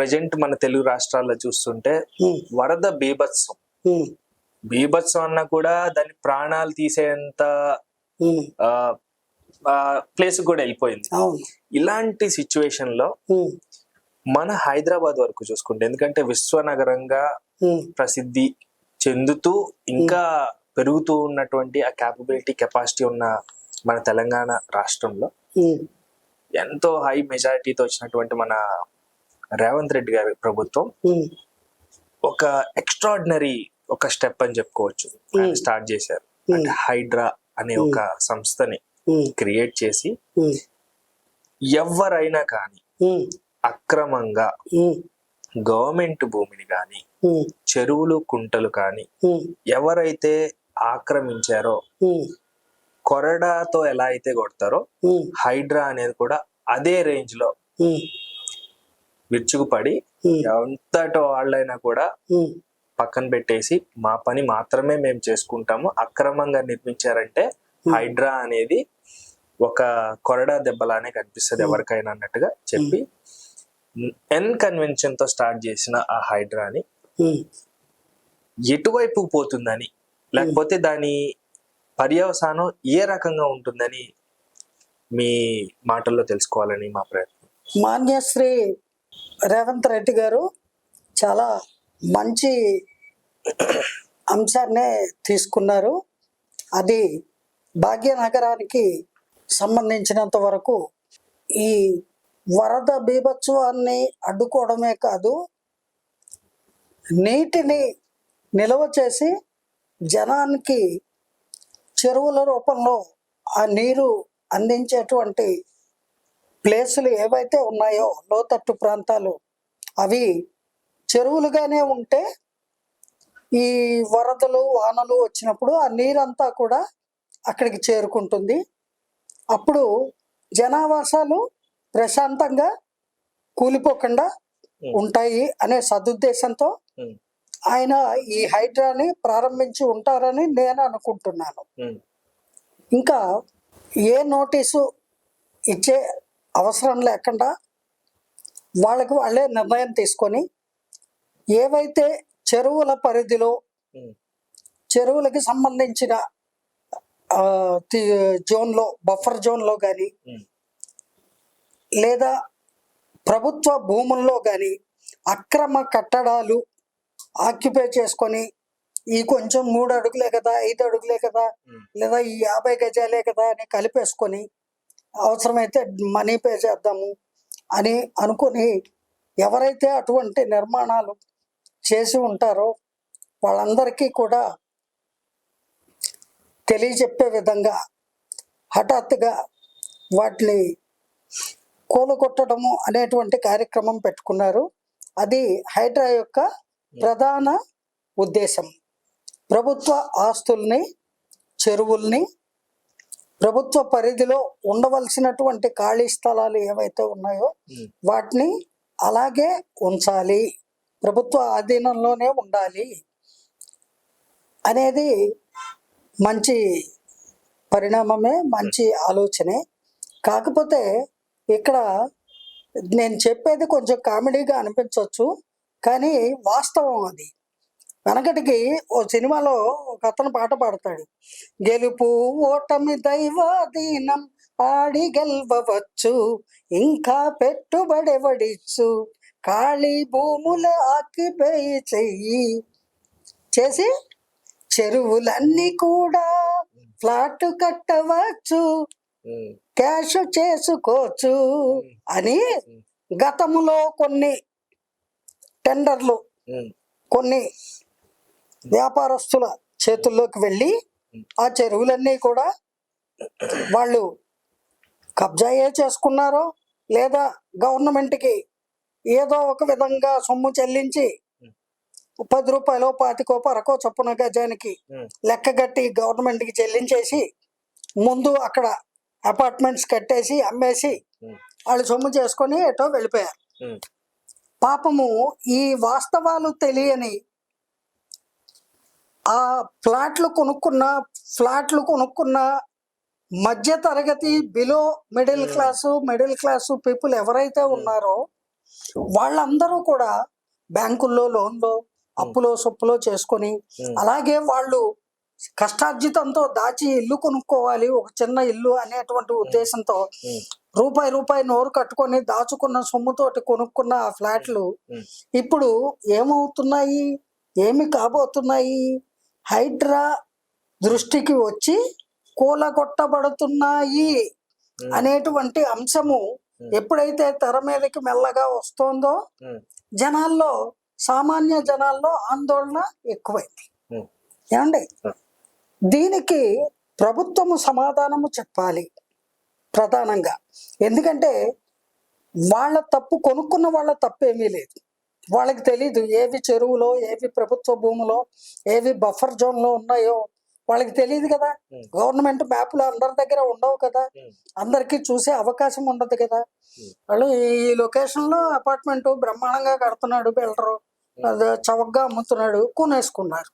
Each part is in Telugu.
ప్రజెంట్ మన తెలుగు రాష్ట్రాల్లో చూస్తుంటే వరద బీభత్సం. బీభత్సం అన్నా కూడా దాని ప్రాణాలు తీసేంత ప్లేస్ కూడా వెళ్ళిపోయింది. ఇలాంటి సిచ్యువేషన్లో మన హైదరాబాద్ వరకు చూసుకుంటే ఎందుకంటే విశ్వనగరంగా ప్రసిద్ధి చెందుతూ ఇంకా పెరుగుతూ ఉన్నటువంటి ఆ క్యాపబిలిటీ కెపాసిటీ ఉన్న మన తెలంగాణ రాష్ట్రంలో ఎంతో హై మెజారిటీతో వచ్చినటువంటి మన రేవంత్ రెడ్డి గారి ప్రభుత్వం ఒక ఎక్స్ట్రాడినరీ ఒక స్టెప్ అని చెప్పుకోవచ్చు. స్టార్ట్ చేశారు. అంటే హైడ్రా అనే ఒక సంస్థని క్రియేట్ చేసి ఎవరైనా కానీ అక్రమంగా గవర్నమెంట్ భూమిని కానీ చెరువులు కుంటలు కానీ ఎవరైతే ఆక్రమించారో కొరడాతో ఎలా అయితే కొడతారో హైడ్రా అనేది కూడా అదే రేంజ్లో విరుచుకుపడి ఎంతటో వాళ్ళైనా కూడా పక్కన పెట్టేసి మా పని మాత్రమే మేము చేసుకుంటాము. అక్రమంగా నిర్మించారంటే హైడ్రా అనేది ఒక కొరడా దెబ్బలానే కనిపిస్తుంది ఎవరికైనా అన్నట్టుగా చెప్పి ఎన్ కన్వెన్షన్తో స్టార్ట్ చేసిన ఆ హైడ్రాని ఎటువైపు పోతుందని లేకపోతే దాని పర్యవసానం ఏ రకంగా ఉంటుందని మీ మాటల్లో తెలుసుకోవాలని మా ప్రయత్నం. మాన్యశ్రీ రేవంత్ రెడ్డి గారు చాలా మంచి అంశాన్నే తీసుకున్నారు. అది భాగ్యనగరానికి సంబంధించినంత వరకు ఈ వరద బీభత్సవాన్ని అడ్డుకోవడమే కాదు నీటిని నిల్వ చేసి జనానికి చెరువుల రూపంలో ఆ నీరు అందించేటువంటి ప్లేసులు ఏవైతే ఉన్నాయో లోతట్టు ప్రాంతాలు అవి చెరువులుగానే ఉంటే ఈ వరదలు వానలు వచ్చినప్పుడు ఆ నీరంతా కూడా అక్కడికి చేరుకుంటుంది. అప్పుడు జనావాసాలు ప్రశాంతంగా కూలిపోకుండా ఉంటాయి అనే సదుద్దేశంతో ఆయన ఈ హైడ్రాని ప్రారంభించి ఉంటారని నేను అనుకుంటున్నాను. ఇంకా ఏ నోటీసు ఇచ్చే అవసరం లేకుండా వాళ్ళకి వాళ్ళే నిర్ణయం తీసుకొని ఏవైతే చెరువుల పరిధిలో చెరువులకి సంబంధించిన జోన్లో బఫర్ జోన్లో కానీ లేదా ప్రభుత్వ భూముల్లో కానీ అక్రమ కట్టడాలు ఆక్యుపై చేసుకొని ఈ కొంచెం మూడు అడుగులే కదా ఐదు అడుగులే కదా లేదా ఈ యాభై గజాలే కదా అని కలిపేసుకొని అవసరమైతే మనీ పే చేద్దాము అని అనుకుని ఎవరైతే అటువంటి నిర్మాణాలు చేసి ఉంటారో వాళ్ళందరికీ కూడా తెలియజెప్పే విధంగా హఠాత్తుగా వాటిని కూలగొట్టడము అనేటువంటి కార్యక్రమం పెట్టుకున్నారు. అది హైడ్రా యొక్క ప్రధాన ఉద్దేశం. ప్రభుత్వ ఆస్తుల్ని చెరువుల్ని ప్రభుత్వ పరిధిలో ఉండవలసినటువంటి ఖాళీ స్థలాలు ఏవైతే ఉన్నాయో వాటిని అలాగే ఉంచాలి. ప్రభుత్వ ఆధీనంలోనే ఉండాలి అనేది మంచి పరిణామమే మంచి ఆలోచనే. కాకపోతే ఇక్కడ నేను చెప్పేది కొంచెం కామెడీగా అనిపించవచ్చు కానీ వాస్తవం అది. వెనకటికి ఓ సినిమాలో ఒక అతను పాట పాడతాడు. గెలుపు ఓటమి దైవాధీనం ఆడి గెలవచ్చు ఇంకా పెట్టుబడెవడిచ్చు ఖాళీ భూముల ఆక్యుపై చెయ్యి. చేసి చెరువులన్నీ కూడా ఫ్లాట్ కట్టవచ్చు క్యాష్ చేసుకోవచ్చు అని గతములో కొన్ని టెండర్లు కొన్ని వ్యాపారస్తుల చేతుల్లోకి వెళ్ళి ఆ చెరువులన్నీ కూడా వాళ్ళు కబ్జా ఏ చేసుకున్నారో లేదా గవర్నమెంట్కి ఏదో ఒక విధంగా సొమ్ము చెల్లించి పది రూపాయలు పాతికో పరకో చొప్పున గజానికి లెక్కగట్టి గవర్నమెంట్కి చెల్లించేసి ముందు అక్కడ అపార్ట్మెంట్స్ కట్టేసి అమ్మేసి వాళ్ళు సొమ్ము చేసుకొని ఎటో వెళ్ళిపోయారు. పాపము ఈ వాస్తవాలు తెలియని ఆ ఫ్లాట్లు కొనుక్కున్న ఫ్లాట్లు కొనుక్కున్న మధ్య తరగతి below middle class middle class people ఎవరైతే ఉన్నారో వాళ్ళందరూ కూడా బ్యాంకుల్లో లోన్లో అప్పులో సొప్పులో చేసుకొని అలాగే వాళ్ళు కష్టార్జితంతో దాచి ఇల్లు కొనుక్కోవాలి ఒక చిన్న ఇల్లు అనేటువంటి ఉద్దేశంతో రూపాయి రూపాయి నోరు కట్టుకొని దాచుకున్న సొమ్ముతోటి కొనుక్కున్న ఆ ఫ్లాట్లు ఇప్పుడు ఏమవుతున్నాయి? ఏమి కాబోతున్నాయి? హైడ్రా దృష్టికి వచ్చి కూలగొట్టబడుతున్నాయి ఉమ్, అనేటువంటి అంశము ఎప్పుడైతే తెర మీదకి మెల్లగా వస్తోందో జనాల్లో సామాన్య జనాల్లో ఆందోళన ఎక్కువైంది. ఏమండి. దీనికి ప్రభుత్వము సమాధానము చెప్పాలి ప్రధానంగా. ఎందుకంటే వాళ్ళ తప్పు కొనుక్కున్న వాళ్ళ తప్పు ఏమీ లేదు. వాళ్ళకి తెలీదు. ఏవి చెరువులో ఏవి ప్రభుత్వ భూములో ఏవి బఫర్ జోన్లో ఉన్నాయో వాళ్ళకి తెలియదు కదా. గవర్నమెంట్ మ్యాప్లు అందరి దగ్గర ఉండవు కదా. అందరికీ చూసే అవకాశం ఉండదు కదా. వాళ్ళు ఈ లొకేషన్లో అపార్ట్మెంట్ బ్రహ్మాండంగా కడుతున్నాడు బిల్డరు అది చవకగా అమ్ముతున్నాడు కొనేసుకున్నారు.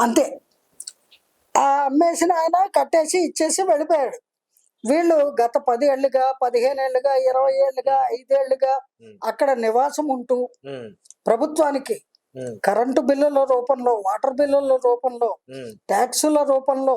అంతే. ఆ అమ్మేసిన ఆయన కట్టేసి ఇచ్చేసి వెళ్ళిపోయాడు. వీళ్ళు గత పది ఏళ్ళుగా పదిహేను ఏళ్ళుగా ఇరవై ఏళ్ళుగా ఐదేళ్ళుగా అక్కడ నివాసం ఉంటూ ప్రభుత్వానికి కరెంటు బిల్లుల రూపంలో వాటర్ బిల్లుల రూపంలో ట్యాక్సుల రూపంలో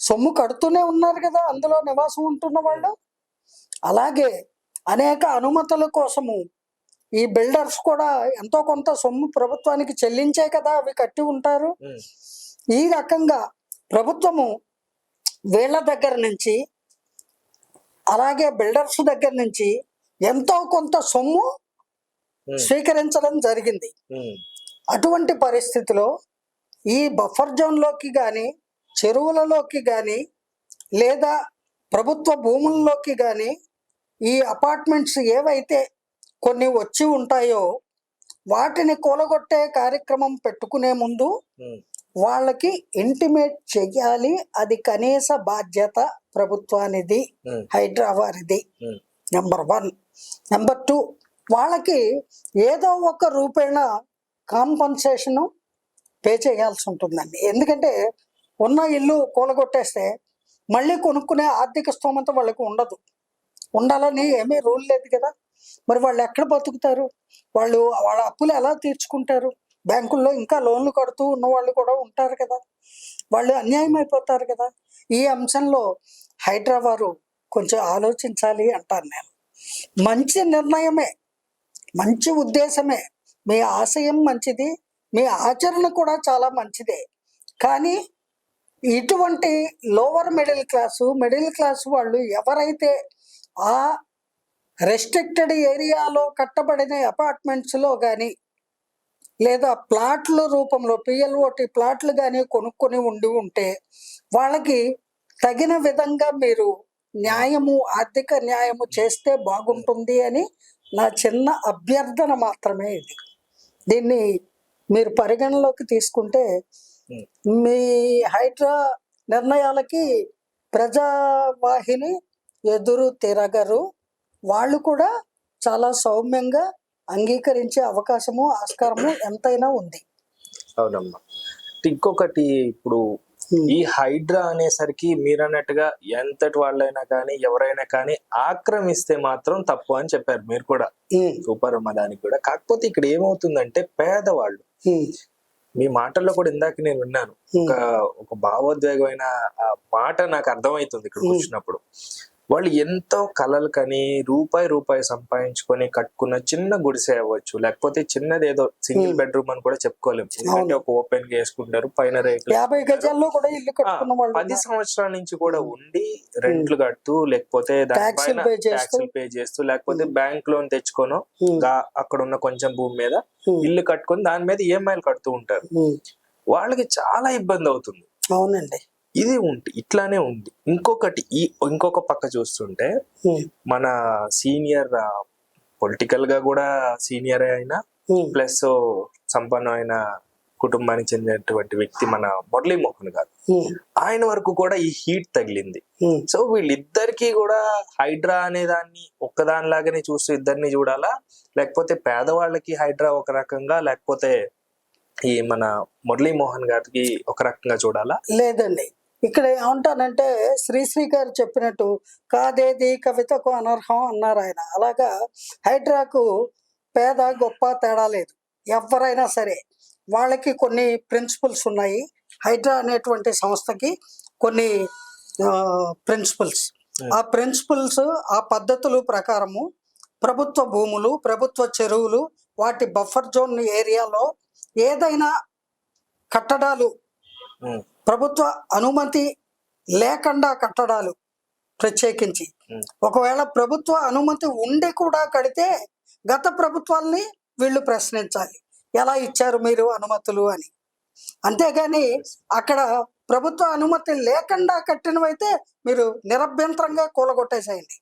సొమ్ము కడుతూనే ఉన్నారు కదా అందులో నివాసం ఉంటున్న వాళ్ళు. అలాగే అనేక అనుమతుల కోసము ఈ బిల్డర్స్ కూడా ఎంతో కొంత సొమ్ము ప్రభుత్వానికి చెల్లించే కదా అవి కట్టి ఉంటారు. ఈ రకంగా ప్రభుత్వము వీళ్ళ దగ్గర నుంచి అలాగే బిల్డర్స్ దగ్గర నుంచి ఎంతో కొంత సొమ్ము స్వీకరించడం జరిగింది. అటువంటి పరిస్థితిలో ఈ బఫర్ జోన్లోకి కానీ చెరువులలోకి కానీ లేదా ప్రభుత్వ భూముల్లోకి కానీ ఈ అపార్ట్మెంట్స్ ఏవైతే కొన్ని వచ్చి ఉంటాయో వాటిని కూలగొట్టే కార్యక్రమం పెట్టుకునే ముందు వాళ్ళకి ఇంటిమేట్ చెయ్యాలి. అది కనీస బాధ్యత ప్రభుత్వానిది um, number one number two వాళ్ళకి ఏదో ఒక రూపేణ కాంపన్సేషను పే చేయాల్సి ఉంటుందండి. ఎందుకంటే ఉన్న ఇల్లు కూలగొట్టేస్తే మళ్ళీ కొనుక్కునే ఆర్థిక స్తోమత వాళ్ళకి ఉండదు. ఉండాలని ఏమీ రూల్ లేదు కదా. మరి వాళ్ళు ఎక్కడ బతుకుతారు? వాళ్ళు వాళ్ళ అప్పులు ఎలా తీర్చుకుంటారు? బ్యాంకుల్లో ఇంకా లోన్లు కడుతూ ఉన్న వాళ్ళు కూడా ఉంటారు కదా. వాళ్ళు అన్యాయం అయిపోతారు కదా. ఈ అంశంలో హైదరాబారు కొంచెం ఆలోచించాలి అంటాను నేను. మంచి నిర్ణయమే మంచి ఉద్దేశమే. మీ ఆశయం మంచిది మీ ఆచరణ కూడా చాలా మంచిదే. కానీ ఇటువంటి lower middle class middle class వాళ్ళు ఎవరైతే ఆ రెస్ట్రిక్టెడ్ ఏరియాలో కట్టబడిన అపార్ట్మెంట్స్లో కానీ లేదా ప్లాట్ల రూపంలో పిఎల్ఓటి ప్లాట్లు కానీ కొనుక్కొని ఉండి ఉంటే వాళ్ళకి తగిన విధంగా మీరు న్యాయము ఆర్థిక న్యాయము చేస్తే బాగుంటుంది అని నా చిన్న అభ్యర్థన మాత్రమే ఇది. దీన్ని మీరు పరిగణలోకి తీసుకుంటే మీ హైడ్రా నిర్ణయాలకి ప్రజావాహిని ఎదురు తిరగరు. వాళ్ళు కూడా చాలా సౌమ్యంగా అంగీకరించే అవకాశము ఆస్కారము ఎంతైనా ఉంది. అవునమ్మా. ఇంకొకటి ఇప్పుడు ఈ హైడ్రా అనేసరికి మీరు అన్నట్టుగా ఎంతటి వాళ్ళైనా కానీ ఎవరైనా కానీ ఆక్రమిస్తే మాత్రం తప్పు అని చెప్పారు మీరు కూడా. సూపర్ అమ్మ దానికి కూడా. కాకపోతే ఇక్కడ ఏమవుతుందంటే పేదవాళ్ళు. మీ మాటల్లో కూడా ఇందాక నేను విన్నాను. ఒక ఒక భావోద్వేగమైన మాట నాకు అర్థమవుతుంది ఇక్కడ Hmm. వాళ్ళు ఎంతో కలలు కని రూపాయి రూపాయి సంపాదించుకొని కట్టుకున్న చిన్న గుడిసె అవ్వచ్చు. లేకపోతే చిన్నది ఏదో సింగిల్. బెడ్రూమ్ అని కూడా చెప్పుకోలేము ఎందుకంటే ఒక ఓపెన్గా వేసుకుంటారు పైన యాభై గజాల్లో కూడా ఇల్లు పది. సంవత్సరాల నుంచి కూడా ఉండి రెంట్లు కడుతూ లేకపోతే దానిపైన. ట్యాక్సులు పే చేస్తూ లేకపోతే బ్యాంక్ లోన్ తెచ్చుకోను అక్కడ ఉన్న కొంచెం భూమి మీద ఇల్లు కట్టుకొని దాని మీద ఈఎంఐలు కడుతూ ఉంటారు. వాళ్ళకి చాలా ఇబ్బంది అవుతుంది. అవునండి. ఇది ఉంది ఇట్లానే ఉంది. ఇంకొకటి ఈ ఇంకొక పక్క చూస్తుంటే మన సీనియర్ పొలిటికల్గా కూడా సీనియర్ అయినా ప్లస్ సంపన్నమైన కుటుంబానికి చెందినటువంటి వ్యక్తి మన మురళీమోహన్ గారు. ఆయన వరకు కూడా ఈ హీట్ తగిలింది. సో వీళ్ళిద్దరికి కూడా హైడ్రా అనే దాన్ని ఒక్కదానిలాగానే చూస్తూ ఇద్దరిని చూడాలా? లేకపోతే పేదవాళ్ళకి హైడ్రా ఒక రకంగా లేకపోతే ఈ మన మురళీమోహన్ గారికి ఒక రకంగా చూడాలా? లేదండి. ఇక్కడ ఏమంటానంటే శ్రీశ్రీ గారు చెప్పినట్టు కాదేది కవితకు అనర్హం అన్నారు ఆయన. అలాగా హైడ్రాకు పేద గొప్ప తేడా లేదు. ఎవరైనా సరే వాళ్ళకి కొన్ని ప్రిన్సిపల్స్ ఉన్నాయి. హైడ్రా అనేటువంటి సంస్థకి కొన్ని ప్రిన్సిపల్స్. ఆ ప్రిన్సిపల్స్ ఆ పద్ధతులు ప్రకారము ప్రభుత్వ భూములు ప్రభుత్వ చెరువులు వాటి బఫర్ జోన్ ఏరియాలో ఏదైనా కట్టడాలు ఉమ్, ప్రభుత్వ అనుమతి లేకుండా కట్టడాలు ప్రత్యేకించి. ఒకవేళ ప్రభుత్వ అనుమతి ఉండి కూడా కడితే గత ప్రభుత్వాల్ని వీళ్ళు ప్రశ్నించాలి. ఎలా ఇచ్చారు మీరు అనుమతులు అని. అంతేగాని అక్కడ ప్రభుత్వ అనుమతి లేకుండా కట్టినవైతే మీరు నిరభ్యంతరంగా కూలగొట్టేసేయండి.